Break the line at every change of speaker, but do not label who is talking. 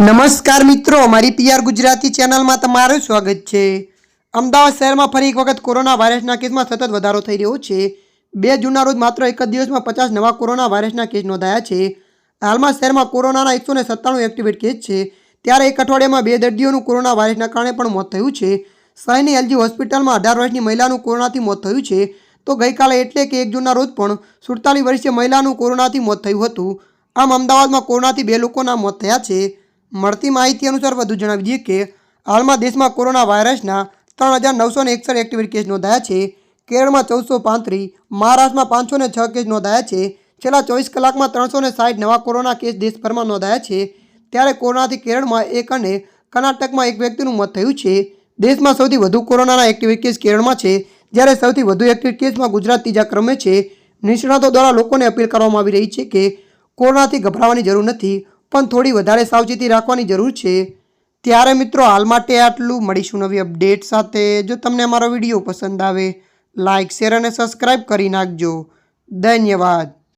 નમસ્કાર મિત્રો મારી પીઆર ગુજરાતી ચેનલમાં તમારું સ્વાગત છે. અમદાવાદ શહેરમાં ફરી એક વખત કોરોના વાયરસના કેસમાં સતત વધારો થઈ રહ્યો છે. બે જૂનના રોજ માત્ર એક જ દિવસમાં પચાસ નવા કોરોના વાયરસના કેસ નોંધાયા છે. હાલમાં શહેરમાં કોરોનાના એકસો ને સત્તાણું એક્ટિવેટ કેસ છે. ત્યારે એક અઠવાડિયામાં બે દર્દીઓનું કોરોના વાયરસના કારણે પણ મોત થયું છે. શહેરની એલજી હોસ્પિટલમાં અઢાર વર્ષની મહિલાનું કોરોનાથી મોત થયું છે. તો ગઈકાલે એટલે કે એક જૂનના રોજ પણ સુડતાલીસ વર્ષીય મહિલાનું કોરોનાથી મોત થયું હતું. આમ અમદાવાદમાં કોરોનાથી બે લોકોના મોત થયા છે. મળતી માહિતી અનુસાર વધુ જણાવી દઈએ કે, હાલમાં દેશમાં કોરોના વાયરસના ત્રણ હજાર નવસો ને એકસઠ એક્ટિવેટ કેસ નોંધાયા છે. કેરળમાં ચૌદસો પાંત્રીસ, મહારાષ્ટ્રમાં પાંચસો ને છ કેસ નોંધાયા છે. છેલ્લા ચોવીસ કલાકમાં ત્રણસો ને સાઠ નવા કોરોના કેસ દેશભરમાં નોંધાયા છે. ત્યારે કોરોનાથી કેરળમાં એક અને કર્ણાટકમાં એક વ્યક્તિનું મોત થયું છે. દેશમાં સૌથી વધુ કોરોનાના એક્ટિવ કેસ કેરળમાં છે. જ્યારે સૌથી વધુ એક્ટિવ કેસમાં ગુજરાત ત્રીજા ક્રમે છે. નિષ્ણાતો દ્વારા લોકોને અપીલ કરવામાં આવી રહી છે કે, કોરોનાથી ગભરાવાની જરૂર નથી. પણ થોડી વધારે સાવચેતી રાખવાની જરૂર છે. ત્યારે મિત્રો, હાલ માટે આટલું. મળીશું નવી અપડેટ સાથે. જો તમને અમારો વીડિયો પસંદ આવે લાઇક શેર અને સબસ્ક્રાઈબ કરી નાખજો. ધન્યવાદ.